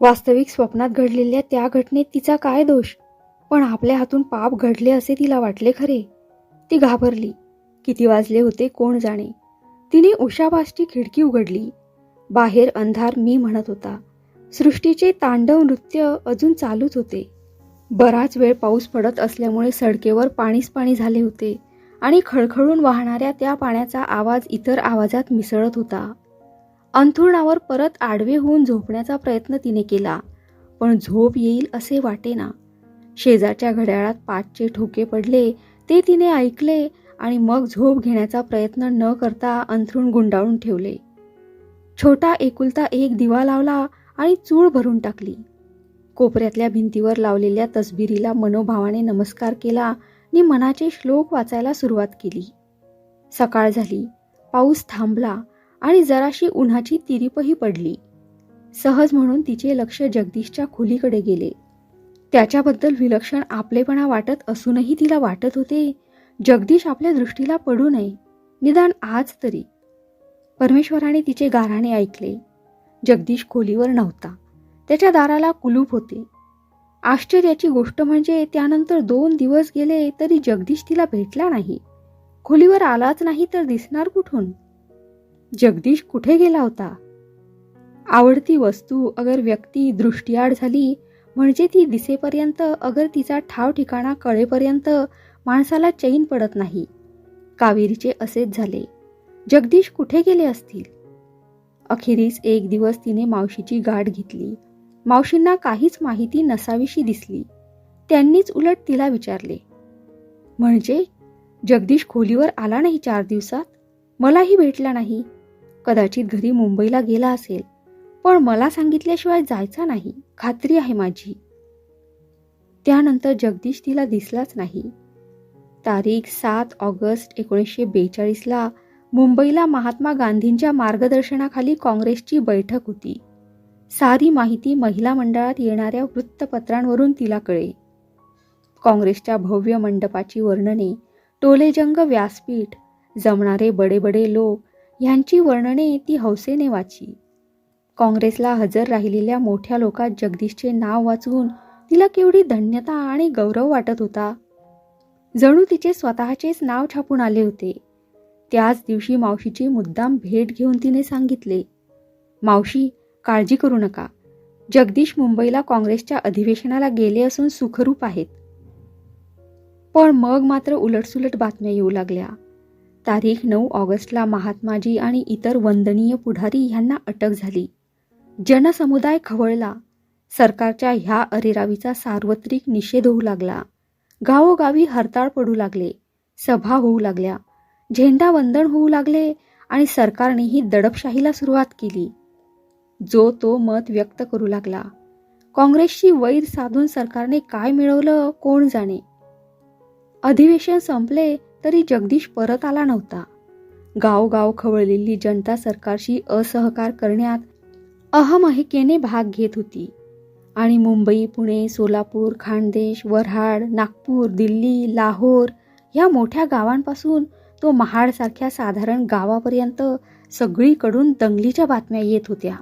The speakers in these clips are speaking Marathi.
वास्तविक स्वप्नात घडलेल्या त्या घटनेत तिचा काय दोष? पण आपल्या हातून पाप घडले असे तिला वाटले खरे. ती घाबरली. किती वाजले होते कोण जाणे? तिने उषाबासची खिडकी उघडली. बाहेर अंधार मी म्हणत होता. सृष्टीचे तांडव नृत्य अजून चालूच होते. बराच वेळ पाऊस पडत असल्यामुळे सडकेवर पाणीच पाणी झाले होते आणि खळखळून वाहणाऱ्या त्या पाण्याचा आवाज इतर आवाजात मिसळत होता. अंथरुणावर परत आडवे होऊन झोपण्याचा प्रयत्न तिने केला पण झोप येईल असे वाटेना. शेजारच्या घड्याळात पाचचे ठोके पडले ते तिने ऐकले आणि मग झोप घेण्याचा प्रयत्न न करता अंथरूण गुंडाळून ठेवले. छोटा एकुलता एक दिवा लावला आणि चूळ भरून टाकली. कोपऱ्यातल्या भिंतीवर लावलेल्या तसबिरीला मनोभावाने नमस्कार केला आणि मनाचे श्लोक वाचायला सुरुवात केली. सकाळ झाली पाऊस थांबला आणि जराशी उन्हाची तिरीपही पडली. सहज म्हणून तिचे लक्ष जगदीशच्या खोलीकडे गेले. त्याच्याबद्दल विलक्षण आपलेपणा वाटत असूनही तिला वाटत होते जगदीश आपल्या दृष्टीला पडू नये निदान आज तरी. परमेश्वराने तिचे गाराणे ऐकले. जगदीश खोलीवर नव्हता. त्याच्या दाराला कुलूप होते. आश्चर्याची गोष्ट म्हणजे त्यानंतर दोन दिवस गेले तरी जगदीश तिला भेटला नाही. खोलीवर आलाच नाही तर दिसणार कुठून? जगदीश कुठे गेला होता? आवडती वस्तू अगर व्यक्ती दृष्टीआड झाली म्हणजे ती दिसेपर्यंत अगर तिचा ठाव ठिकाणा कळेपर्यंत माणसाला चैन पडत नाही. कावेरीचे असेच झाले. जगदीश कुठे गेले असतील? अखेरीस एक दिवस तिने मावशीची गाठ घेतली. मावशींना काहीच माहिती नसावीशी दिसली. त्यांनीच उलट तिला विचारले. म्हणजे? जगदीश खोलीवर आला नाही चार दिवसात? मलाही भेटला नाही. कदाचित घरी मुंबईला गेला असेल. पण मला सांगितल्याशिवाय जायचा नाही. खात्री आहे माझी. त्यानंतर जगदीश तिला दिसलाच नाही. तारीख सात ऑगस्ट एकोणीसशे बेचाळीसला मुंबईला महात्मा गांधींच्या मार्गदर्शनाखाली काँग्रेसची बैठक होती. सारी माहिती महिला मंडळात येणाऱ्या वृत्तपत्रांवरून तिला कळे काँग्रेसच्या भव्य मंडपाची वर्णने टोलेजंग व्यासपीठ जमणारे बडे बडे लोक ह्यांची वर्णने ती हौसेने वाची. काँग्रेसला हजर राहिलेल्या मोठ्या लोकात जगदीशचे नाव वाचून तिला केवढी धन्यता आणि गौरव वाटत होता. जणू तिचे स्वतःचेच नाव छापून आले होते. त्याच दिवशी मावशीची मुद्दाम भेट घेऊन तिने सांगितले मावशी काळजी करू नका. जगदीश मुंबईला काँग्रेसच्या अधिवेशनाला गेले असून सुखरूप आहेत. पण मग मात्र उलटसुलट बातम्या येऊ लागल्या. तारीख नऊ ऑगस्टला महात्माजी आणि इतर वंदनीय पुढारी यांना अटक झाली. जनसमुदाय खवळला. सरकारच्या ह्या अरेरावीचा सार्वत्रिक निषेध होऊ लागला. गावोगावी हरताळ पडू लागले. सभा होऊ लागल्या. झेंडा वंदन होऊ लागले आणि सरकारनेही दडपशाहीला सुरुवात केली. जो तो मत व्यक्त करू लागला. काँग्रेसशी वैर साधून सरकारने काय मिळवलं कोण जाणे? अधिवेशन संपले तरी जगदीश परत आला नव्हता. गावगाव खवळलेली जनता सरकारशी असहकार करण्यात अहमहिकेने भाग घेत होती. आणि मुंबई पुणे सोलापूर खानदेश वऱ्हाड नागपूर दिल्ली लाहोर या मोठ्या गावांपासून तो महाडसारख्या साधारण गावापर्यंत सगळीकडून दंगलीच्या बातम्या येत होत्या.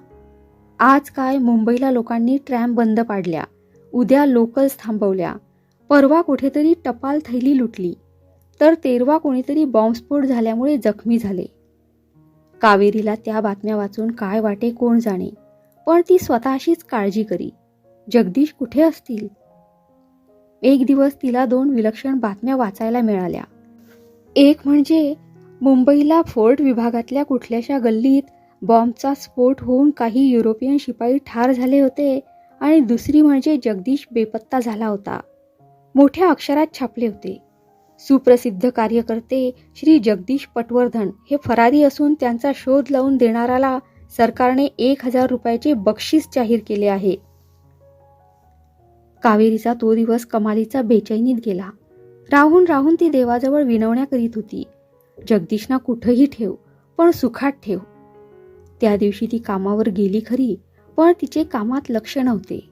आज काय मुंबईला लोकांनी ट्रॅम बंद पाडल्या उद्या लोकल्स थांबवल्या परवा कुठेतरी टपाल थैली लुटली. तर तेरवा कोणीतरी बॉम्बस्फोट झाल्यामुळे जखमी झाले. कावेरीला त्या बातम्या वाचून काय वाटे कोण जाणे पण ती स्वतःशीच काळजी करी. जगदीश कुठे असतील? एक दिवस तिला दोन विलक्षण बातम्या वाचायला मिळाल्या. एक म्हणजे मुंबईला फोर्ट विभागातल्या कुठल्याशा गल्लीत बॉम्बचा स्फोट होऊन काही युरोपियन शिपाई ठार झाले होते आणि दुसरी म्हणजे जगदीश बेपत्ता झाला होता. मोठ्या अक्षरात छापले होते. सुप्रसिद्ध कार्यकर्ते श्री जगदीश पटवर्धन हे फरारी असून त्यांचा शोध लावून देणाऱ्याला सरकारने एक हजार रुपयाचे बक्षीस जाहीर केले आहे. कावेरीचा तो दिवस कमालीचा बेचैनीत गेला. राहून राहून ती देवाजवळ विनवण्या करीत होती. जगदीशना कुठंही ठेव पण सुखात ठेव. त्या दिवशी ती कामावर गेली खरी पण तिचे कामात लक्ष नव्हते.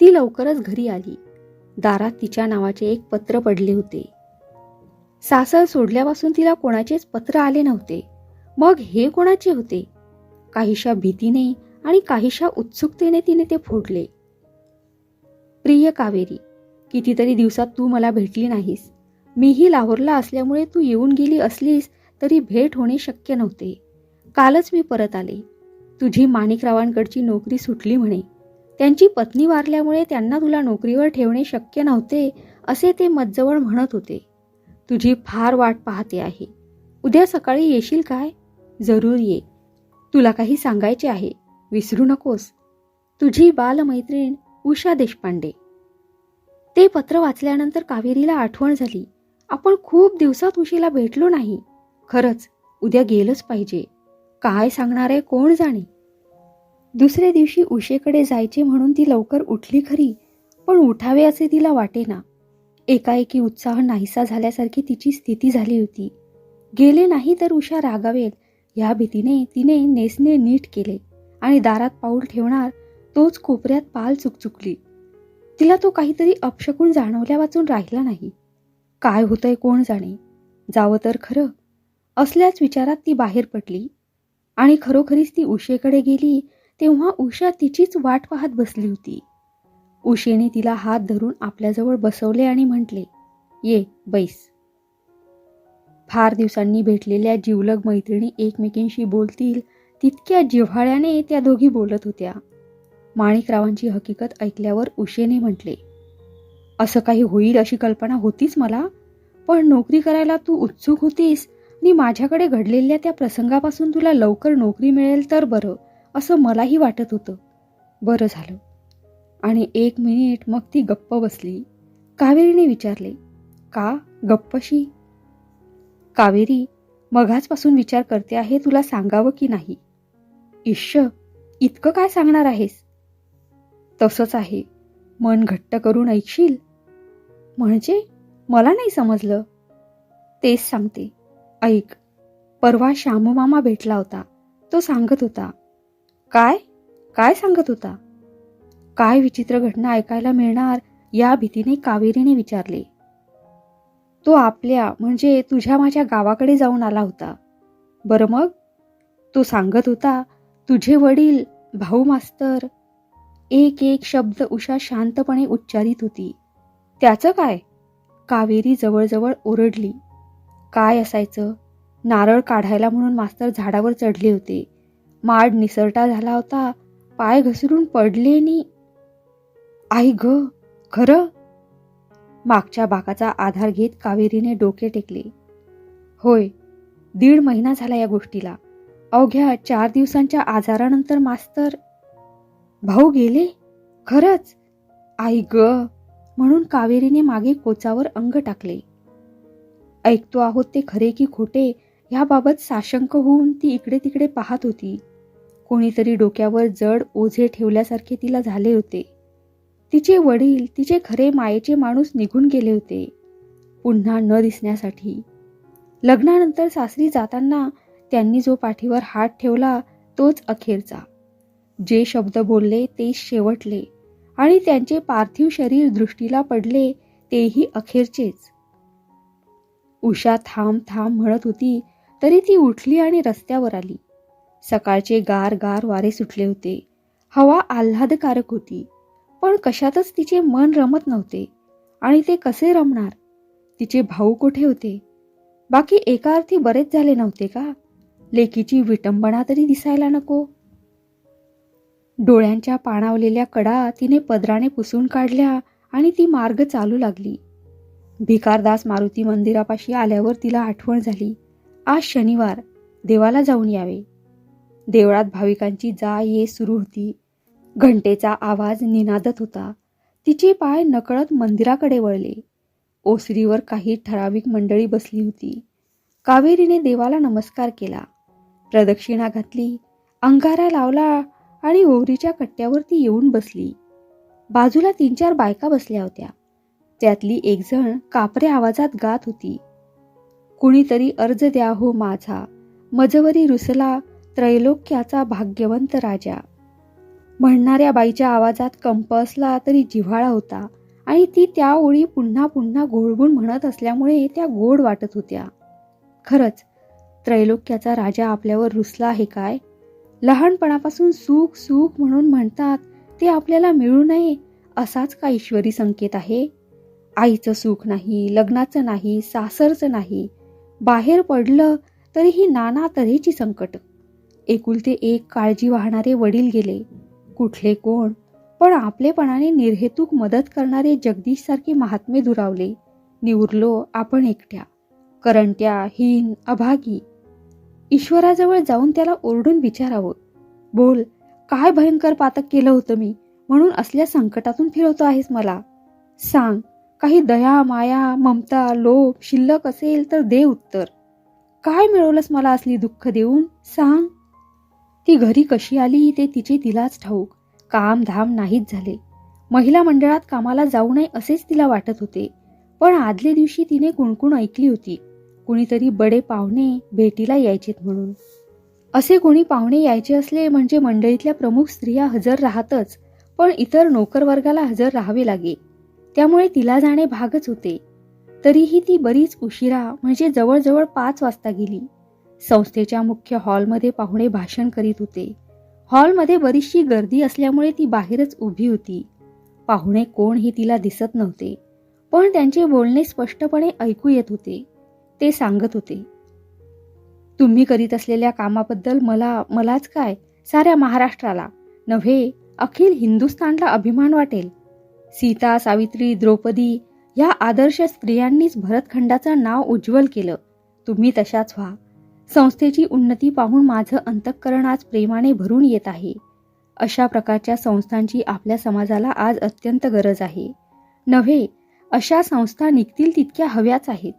ती लवकरच घरी आली. दारात तिच्या नावाचे एक पत्र पडले होते. सासर सोडल्यापासून तिला कोणाचेच पत्र आले नव्हते. मग हे कोणाचे होते? काहीशा भीतीने आणि काहीशा उत्सुकतेने तिने ते फोडले. प्रिय कावेरी कितीतरी दिवसात तू मला भेटली नाहीस. मीही लाहोरला असल्यामुळे तू येऊन गेली असलीस तरी भेट होणे शक्य नव्हते. कालच मी परत आले. तुझी माणिकरावांकडची नोकरी सुटली म्हणे. त्यांची पत्नी वारल्यामुळे त्यांना तुला नोकरीवर ठेवणे शक्य नव्हते असे ते मज्जवळ म्हणत होते. तुझी फार वाट पाहते आहे. उद्या सकाळी येशील काय? जरूर ये. तुला काही सांगायचे आहे? विसरू नकोस. तुझी बालमैत्रीण उषा देशपांडे. ते पत्र वाचल्यानंतर कावेरीला आठवण झाली. आपण खूप दिवसात उशीला भेटलो नाही. खरंच उद्या गेलंच पाहिजे. काय सांगणार आहे कोण जाणे? दुसऱ्या दिवशी उशेकडे जायचे म्हणून ती लवकर उठली खरी पण उठावे असे तिला वाटेना. एकाएकी उत्साह नाहीसा झाल्यासारखी तिची स्थिती झाली होती. गेले नाही तर उषा रागावेल. या भीतीने तिने नेसने नीट केले आणि दारात पाऊल ठेवणार तोच कोपऱ्यात पाल चुकचुकली. तिला तो काहीतरी अपशकून जाणवल्या वाचून राहिला नाही. काय होतंय कोण जाणे? जावं तर खरं. असल्याच विचारात ती बाहेर पडली आणि खरोखरीच ती उषेकडे गेली तेव्हा उषा तिचीच वाट पाहत बसली होती. उशेने तिला हात धरून आपल्याजवळ बसवले आणि म्हटले ये बैस. फार दिवसांनी भेटलेल्या जिवलग मैत्रिणी एकमेकींशी बोलतील तितक्या जिव्हाळ्याने त्या दोघी बोलत होत्या. माणिकरावांची हकीकत ऐकल्यावर उशेने म्हटले असं काही होईल अशी कल्पना होतीच मला पण नोकरी करायला तू उत्सुक होतीस आणि माझ्याकडे घडलेल्या त्या प्रसंगापासून तुला लवकर नोकरी मिळेल तर बरं असं मलाही वाटत होतं. बरं झालं. आणि एक मिनिट मग ती गप्प बसली. कावेरीने विचारले का गप्पशी? कावेरी मघाचपासून विचार करते आहे तुला सांगावं की नाही. इश्श इतकं काय सांगणार आहेस? तसंच आहे मन घट्ट करून ऐकशील. म्हणजे मला नाही समजलं. तेच सांगते ऐक परवा श्याममामा भेटला होता तो सांगत होता. काय? काय सांगत होता? काय विचित्र घटना ऐकायला मिळणार या भीतीने कावेरीने विचारले. तो आपल्या म्हणजे तुझ्या माझ्या गावाकडे जाऊन आला होता. बरं मग? तो सांगत होता तुझे वडील भाऊ मास्तर. एक एक शब्द उषा शांतपणे उच्चारित होती. त्याचं काय? कावेरी जवळजवळ ओरडली. काय असायचं? नारळ काढायला म्हणून मास्तर झाडावर चढले होते. माड निसरटा झाला होता. पाय घसरून पडले नि आई ग खरं? मागच्या बाकाचा आधार घेत कावेरीने डोके टेकले. होय दीड महिना झाला या गोष्टीला. अवघ्या चार दिवसांच्या आजारानंतर मास्तर भाऊ गेले? खरंच? आई ग म्हणून कावेरीने मागे कोचावर अंग टाकले. ऐकतो आहोत ते खरे की खोटे ह्याबाबत साशंक होऊन ती इकडे तिकडे पाहत होती. कोणीतरी डोक्यावर जड ओझे ठेवल्यासारखे तिला झाले होते. तिचे वडील तिचे खरे मायेचे माणूस निघून गेले होते. पुन्हा न दिसण्यासाठी. लग्नानंतर सासरी जाताना त्यांनी जो पाठीवर हात ठेवला तोच अखेरचा. जे शब्द बोलले ते शेवटले आणि त्यांचे पार्थिव शरीर दृष्टीला पडले तेही अखेरचेच. उषा थांब थांब म्हणत होती तरी ती उठली आणि रस्त्यावर आली. सकाळचे गार गार वारे सुटले होते. हवा आल्हादकारक होती. पण कशातच तिचे मन रमत नव्हते. आणि ते कसे रमणार? तिचे भाऊ कुठे होते? बाकी एका अर्थी बरेच झाले नव्हते का? लेकीची विटंबना तरी दिसायला नको. डोळ्यांच्या पाणावलेल्या कडा तिने पदराने पुसून काढल्या आणि ती मार्ग चालू लागली. भिकारदास मारुती मंदिरापाशी आल्यावर तिला आठवण झाली. आज शनिवार देवाला जाऊन यावे. देवळात भाविकांची जा ये सुरू होती. घंटेचा आवाज निनादत होता. तिचे पाय नकळत मंदिराकडे वळले. ओसरीवर काही ठराविक मंडळी बसली होती. कावेरीने देवाला नमस्कार केला. प्रदक्षिणा घातली अंगारा लावला आणि ओवरीच्या कट्ट्यावर ती येऊन बसली. बाजूला तीन चार बायका बसल्या होत्या. त्यातली एक जण कापऱ्या आवाजात गात होती. कुणीतरी अर्ज द्या हो माझा. मजवरी रुसला त्रैलोक्याचा भाग्यवंत राजा. म्हणणाऱ्या बाईच्या आवाजात कंप असला तरी जिव्हाळा होता आणि ती त्या ओळी पुन्हा पुन्हा घोळगुण म्हणत असल्यामुळे त्या गोड वाटत होत्या. खरंच त्रैलोक्याचा राजा आपल्यावर रुसला आहे काय? लहानपणापासून सुख सुख म्हणून म्हणतात ते आपल्याला मिळू नये असाच का ईश्वरी संकेत आहे? आईचं सुख नाही लग्नाचं नाही सासरचं नाही. बाहेर पडलं तरीही नाना तऱ्हेची संकट. एकुलते एक काळजी वाहणारे वडील गेले. कुठले कोण? पण आपलेपणाने निर्हेतूक मदत करणारे जगदीश सारखे महात्मे दुरावले. निवरलो आपण एकट्या. करंट्या हीन अभागी. ईश्वराजवळ जाऊन त्याला ओरडून विचारावं. बोल काय भयंकर पातक केलं होतं मी? म्हणून असल्या संकटातून फिरवतो आहेस मला. सांग काही दया माया ममता लोभ शिल्लक असेल तर दे उत्तर. काय मिळवलंस मला असली दुःख देऊन? सांग. ती घरी कशी आली ते तिचे तिलाच ठाऊक. काम धाम नाहीच झाले. महिला मंडळात कामाला जाऊ नये असेच तिला वाटत होते. पण आदल्या दिवशी तिने कुणकुण ऐकली होती. कुणीतरी बडे पाहुणे भेटीला यायचेत म्हणून. असे कोणी पाहुणे यायचे असले म्हणजे मंडळीतल्या प्रमुख स्त्रिया हजर राहतच पण इतर नोकरवर्गाला हजर राहावे लागे. त्यामुळे तिला जाणे भागच होते. तरीही ती बरीच उशिरा म्हणजे जवळजवळ पाच वाजता गेली. संस्थेच्या मुख्य हॉलमध्ये पाहुणे भाषण करीत होते. हॉलमध्ये बरीचशी गर्दी असल्यामुळे ती बाहेरच उभी होती. पाहुणे कोण ही तिला दिसत नव्हते पण त्यांचे बोलणे स्पष्टपणे ऐकू येत होते. ते सांगत होते तुम्ही करीत असलेल्या कामाबद्दल मला मलाच काय? साऱ्या महाराष्ट्राला. नव्हे अखिल हिंदुस्थानला अभिमान वाटेल. सीता सावित्री द्रौपदी या आदर्श स्त्रियांनीच भरतखंडाचं नाव उज्ज्वल केलं. तुम्ही तशाच व्हा. संस्थेची उन्नती पाहून माझं अंतःकरण आज प्रेमाने भरून येत आहे. अशा प्रकारच्या संस्थांची आपल्या समाजाला आज अत्यंत गरज आहे. नव्हे अशा संस्था निघतील तितक्या हव्याच आहेत.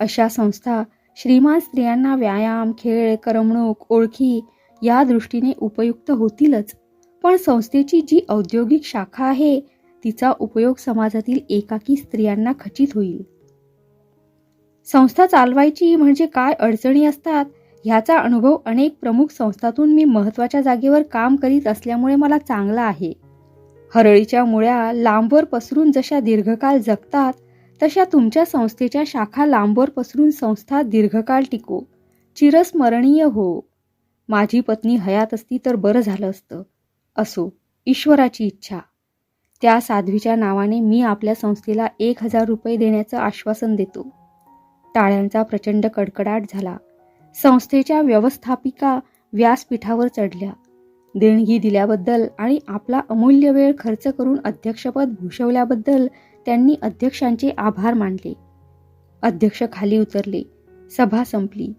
अशा संस्था श्रीमान स्त्रियांना व्यायाम खेळ करमणूक ओळखी या दृष्टीने उपयुक्त होतीलच. पण संस्थेची जी औद्योगिक शाखा आहे तिचा उपयोग समाजातील एकाकी स्त्रियांना खचित होईल. संस्था चालवायची म्हणजे काय अडचणी असतात ह्याचा अनुभव अनेक प्रमुख संस्थातून मी महत्त्वाच्या जागेवर काम करीत असल्यामुळे मला चांगला आहे. हरळीच्या मुळ्या लांबवर पसरून जशा दीर्घकाळ जगतात तशा तुमच्या संस्थेच्या शाखा लांबवर पसरून संस्था दीर्घकाळ टिको. चिरस्मरणीय हो. माझी पत्नी हयात असती तर बरं झालं असतं. असो ईश्वराची इच्छा. त्या साध्वीच्या नावाने मी आपल्या संस्थेला एक हजार रुपये देण्याचं आश्वासन देतो. टाळ्यांचा प्रचंड कडकडाट झाला. संस्थेच्या व्यवस्थापिका व्यासपीठावर चढल्या. देणगी दिल्याबद्दल आणि आपला अमूल्य वेळ खर्च करून अध्यक्षपद भूषवल्याबद्दल त्यांनी अध्यक्षांचे आभार मानले. अध्यक्ष खाली उतरले. सभा संपली.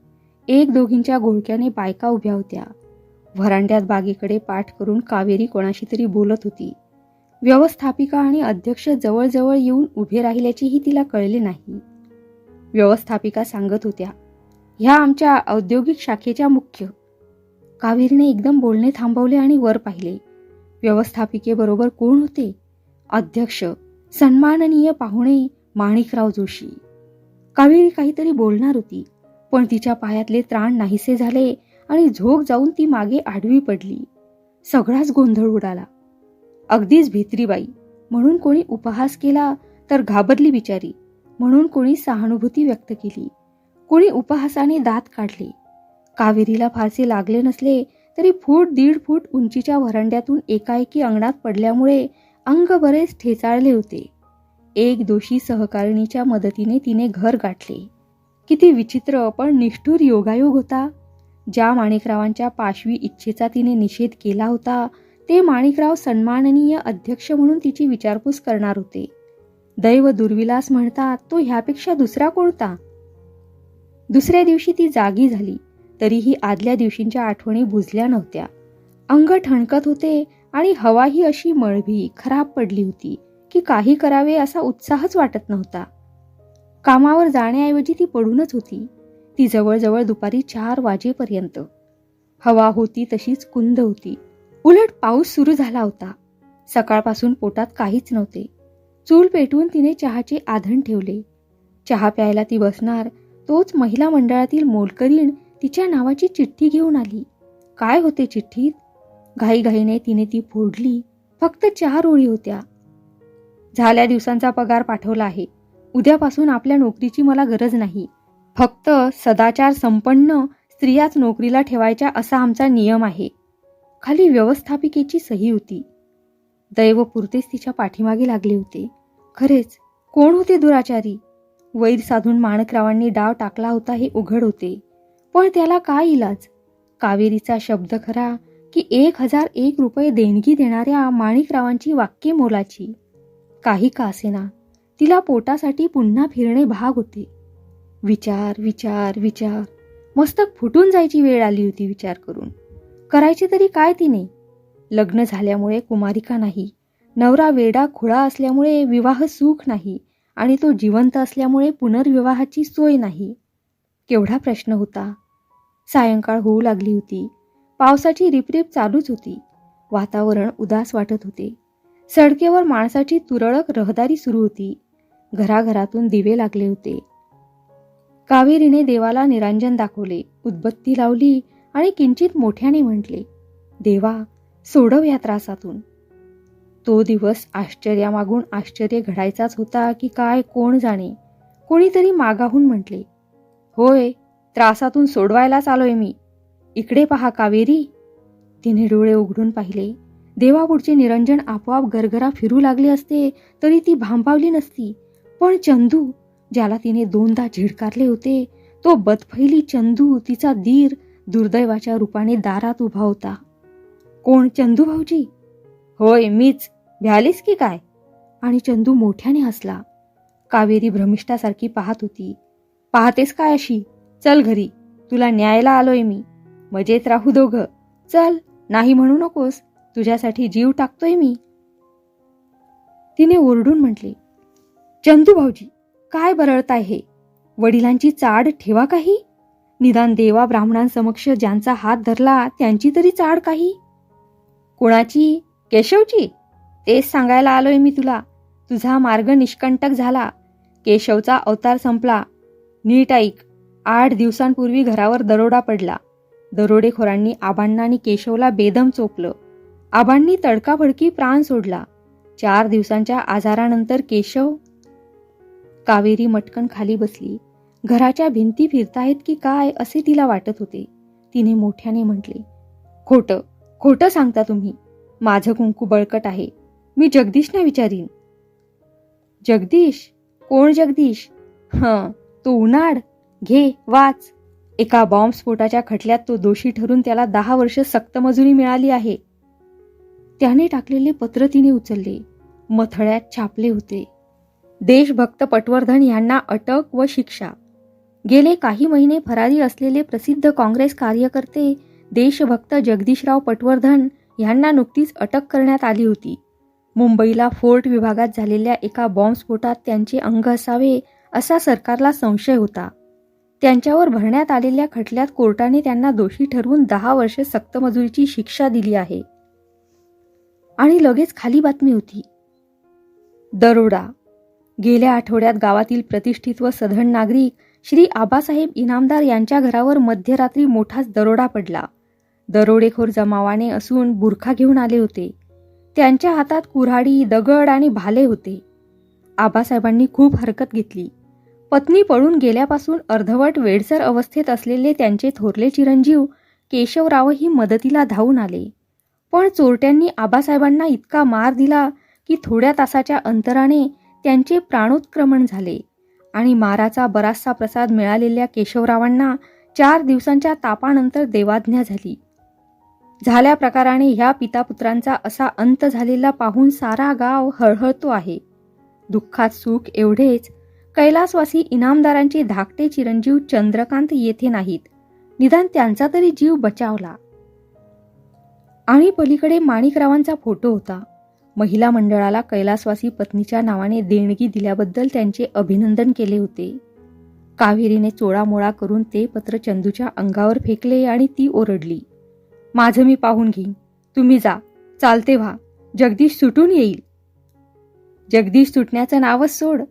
एक दोघींच्या घोळक्याने बायका उभ्या होत्या. व्हरांड्यात बागेकडे पाठ करून कावेरी कोणाशी तरी बोलत होती. व्यवस्थापिका आणि अध्यक्ष जवळजवळ येऊन उभे राहिल्याचेही तिला कळले नाही. व्यवस्थापिका सांगत होत्या ह्या आमच्या औद्योगिक शाखेच्या मुख्य. कावेरीने एकदम बोलणे थांबवले आणि वर पाहिले. व्यवस्थापिकेबरोबर कोण होते? अध्यक्ष सन्माननीय पाहुणे माणिकराव जोशी. कावेरी काहीतरी बोलणार होती पण तिच्या पायातले त्राण नाहीसे झाले आणि झोक जाऊन ती मागे आडवी पडली. सगळाच गोंधळ उडाला. अगदीच भित्रीबाई म्हणून कोणी उपहास केला तर घाबरली बिचारी. म्हणून कोणी सहानुभूती व्यक्त केली. कोणी उपहासाने दात काढले. कावेरीला फारसे लागले नसले तरी फूट दीड फूट उंचीच्या व्हरांड्यातून एकाएकी अंगणात पडल्यामुळे अंग बरेच ठेचाळले होते. एक दोषी सहकारिणीच्या मदतीने तिने घर गाठले. किती विचित्र पण निष्ठूर योगायोग होता. ज्या माणिकरावांच्या पाशवी इच्छेचा तिने निषेध केला होता ते माणिकराव सन्माननीय अध्यक्ष म्हणून तिची विचारपूस करणार होते. दैव दुर्विलास म्हणतात तो ह्यापेक्षा दुसरा कोणता? दुसऱ्या दिवशी ती जागी झाली तरीही आदल्या दिवशींच्या आठवणी बुजल्या नव्हत्या. अंग ठणकत होते आणि हवाही अशी मळभी खराब पडली होती की काही करावे असा उत्साहच वाटत नव्हता. कामावर जाण्याऐवजी ती पडूनच होती. ती जवळजवळ दुपारी चार वाजेपर्यंत. हवा होती तशीच कुंद होती. उलट पाऊस सुरू झाला होता. सकाळपासून पोटात काहीच नव्हते. चूल पेटवून तिने चहाचे आधण ठेवले. चहा प्यायला ती बसणार तोच महिला मंडळातील मोलकरीण तिच्या नावाची चिठ्ठी घेऊन आली. काय होते चिठ्ठीत? घाईघाईने तिने ती फोडली फक्त चार ओळी होत्या. झाल्या दिवसांचा पगार पाठवला आहे. उद्यापासून आपल्या नोकरीची मला गरज नाही. फक्त सदाचार संपन्न स्त्रियाच नोकरीला ठेवायच्या असा आमचा नियम आहे. खाली व्यवस्थापिकेची सही होती. दैवपुरतेच तिच्या पाठीमागे लागले होते. खरेच कोण होते दुराचारी? वैर साधून माणकरावांनी डाव टाकला होता हे उघड होते. पण त्याला काय इलाज? कावेरीचा शब्द खरा की एक हजार एक रुपये देणगी देणाऱ्या माणिकरावांची वाक्य मोलाची. काही का असेना तिला पोटासाठी पुन्हा फिरणे भाग होते. विचार विचार विचार. मस्तक फुटून जायची वेळ आली होती विचार करून. करायचे तरी काय तिने? लग्न झाल्यामुळे कुमारिका नाही. नवरा वेडा खुळा असल्यामुळे विवाह सुख नाही आणि तो जिवंत असल्यामुळे पुनर्विवाहाची सोय नाही. केवढा प्रश्न होता. सायंकाळ होऊ लागली होती. पावसाची रिपरिप चालूच होती. वातावरण उदास वाटत होते. सडकेवर माणसाची तुरळक रहदारी सुरू होती. घराघरातून दिवे लागले होते. कावेरीने देवाला निरांजन दाखवले. उदबत्ती लावली आणि किंचित मोठ्याने म्हटले देवा सोडव या त्रासातून. तो दिवस आश्चर्यामागून आश्चर्य घडायचाच होता की काय कोण जाणे. कोणीतरी मागाहून म्हटले होय त्रासातून सोडवायलाच आलोय मी. इकडे पहा कावेरी. तिने डोळे उघडून पाहिले. देवापुढचे निरंजन आपोआप गरगरा फिरू लागले असते तरी ती भांबावली नसती. पण चंदू ज्याला तिने दोनदा झिडकारले होते तो बदफैली चंदू तिचा धीर दुर्दैवाच्या रूपाने दारात उभा होता. कोण चंदू भाऊजी? होय मीच. भ्यालीस की काय? आणि चंदू मोठ्याने हसला. कावेरी भ्रमिष्ठासारखी पाहत होती. पाहतेस काय अशी? चल घरी. तुला न्यायला आलोय मी. मजेत राहू दोघं. चल नाही म्हणू नकोस. तुझ्यासाठी जीव टाकतोय मी. तिने ओरडून म्हटले चंदू भाऊजी काय बरळताय हे? वडिलांची चाड ठेवा काही? निदान देवा ब्राह्मणांसमक्ष ज्यांचा हात धरला त्यांची तरी चाड काही? कोणाची? केशवची? तेच सांगायला आलोय मी तुला. तुझा मार्ग निष्कंटक झाला. केशवचा अवतार संपला. नीट ऐक. आठ दिवसांपूर्वी घरावर दरोडा पडला. दरोडेखोरांनी आबांना आणि केशवला बेदम चोपलं. आबांनी तडकाफडकी प्राण सोडला. चार दिवसांच्या आजारानंतर केशव कावेरी मटकन खाली बसली. घराच्या भिंती फिरतायत की काय असे तिला वाटत होते. तिने मोठ्याने म्हटले खोटं. खोटं सांगता तुम्ही. माझं कुंकू बळकट आहे. मी जगदीशना विचारीन. जगदीश? कोण जगदीश? हं तो उन्हाळ घे वाच. एका बॉम्बस्फोटाच्या खटल्यात तो दोषी ठरून त्याला दहा वर्ष सक्त मजुरी मिळाली आहे. त्याने टाकलेले पत्र तिने उचलले. मथळ्यात छापले होते. देशभक्त पटवर्धन यांना अटक व शिक्षा. गेले काही महिने फरारी असलेले प्रसिद्ध काँग्रेस कार्यकर्ते देशभक्त जगदीशराव पटवर्धन यांना नुकतीच अटक करण्यात आली होती. मुंबईला फोर्ट विभागात झालेल्या एका बॉम्बस्फोटात त्यांचे अंग असावे असा सरकारला संशय होता. त्यांच्यावर भरण्यात आलेल्या खटल्यात कोर्टाने त्यांना दोषी ठरवून दहा वर्ष सक्तमजुरीची शिक्षा दिली आहे. आणि लगेच खाली बातमी होती. दरोडा गेल्या आठवड्यात गावातील प्रतिष्ठित व सधन नागरिक श्री आबासाहेब इनामदार यांच्या घरावर मध्यरात्री मोठाच दरोडा पडला. दरोडेखोर जमावाने असून बुरखा घेऊन आले होते. त्यांच्या हातात कुऱ्हाडी दगड आणि भाले होते. आबासाहेबांनी खूप हरकत घेतली. पत्नी पळून गेल्यापासून अर्धवट वेडसर अवस्थेत असलेले त्यांचे थोरले चिरंजीव केशवरावही मदतीला धावून आले. पण चोरट्यांनी आबासाहेबांना इतका मार दिला की थोड्या तासाच्या अंतराने त्यांचे प्राणोत्क्रमण झाले. आणि माराचा बराचसा प्रसाद मिळालेल्या केशवरावांना चार दिवसांच्या तापानंतर देवाज्ञा झाली. झाल्या प्रकाराने ह्या पितापुत्रांचा असा अंत झालेला पाहून सारा गाव हळहळतो आहे. दुःखात सुख एवढेच कैलासवासी इनामदारांचे धाकटे चिरंजीव चंद्रकांत येथे नाहीत. निदान त्यांचा तरी जीव बचावला. आणि पलीकडे माणिकरावांचा फोटो होता. महिला मंडळाला कैलासवासी पत्नीच्या नावाने देणगी दिल्याबद्दल त्यांचे अभिनंदन केले होते. कावेरीने चोळामोळा करून ते पत्र चंदूच्या अंगावर फेकले आणि ती ओरडली. माझं मी पाहून घेईन. तुम्ही जा. चालते व्हा. जगदीश सुटून येईल. जगदीश सुटण्याचं नावच सोड.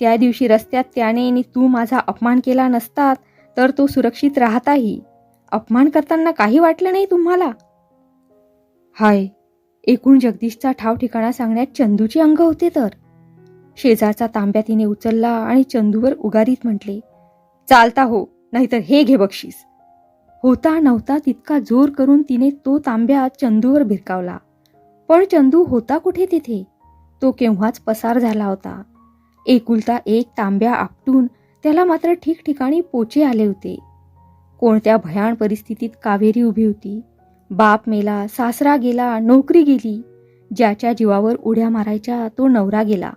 त्या दिवशी रस्त्यात त्याने आणि तू माझा अपमान केला नसतात तर तो सुरक्षित राहताही. अपमान करताना काही वाटलं नाही तुम्हाला? हाय. एकूण जगदीशचा ठाव ठिकाणा सांगण्यात चंदूची अंग होते तर. शेजारचा तांब्या तिने उचलला आणि चंदूवर उगारीत म्हटले चालता हो नाहीतर हे घे बक्षीस. होता नव्हता तितका जोर करून तिने तो तांब्या चंदूवर भिरकावला. पण चंदू होता कुठे तिथे? तो केव्हाच पसार झाला होता. एकुलता एक तांब्या आपटून त्याला मात्र ठिकठिकाणी पोचे आले होते. कोणत्या भयान परिस्थितीत कावेरी उभी होती? बाप मेला सासरा गेला नोकरी गेली ज्याच्या जीवावर उड्या मारायच्या तो नवरा गेला.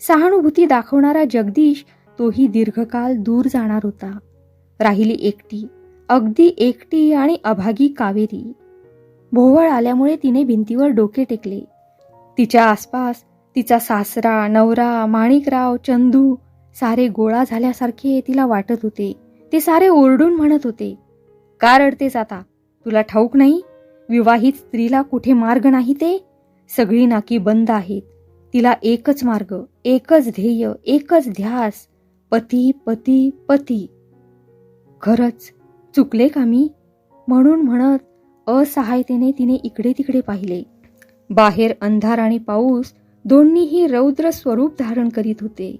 सहानुभूती दाखवणारा जगदीश तोही दीर्घकाल दूर जाणार होता. राहिली एकटी अगदी एकटी आणि अभागी कावेरी. भोवळ आल्यामुळे तिने भिंतीवर डोके टेकले. तिच्या आसपास तिचा सासरा नवरा माणिकराव चंदू सारे गोळा झाल्यासारखे तिला वाटत होते. ते सारे ओरडून म्हणत होते का रडतेस आता? तुला ठाऊक नाही? विवाहित स्त्रीला कुठे मार्ग नाही ते? सगळी नाकी बंद आहेत. तिला एकच मार्ग एकच ध्येय एकच ध्यास. पती पती पती. खरंच चुकले का मी? म्हणून म्हणत असहायतेने तिने इकडे तिकडे पाहिले. बाहेर अंधार आणि पाऊस दोन्हीही रौद्र स्वरूप धारण करीत होते.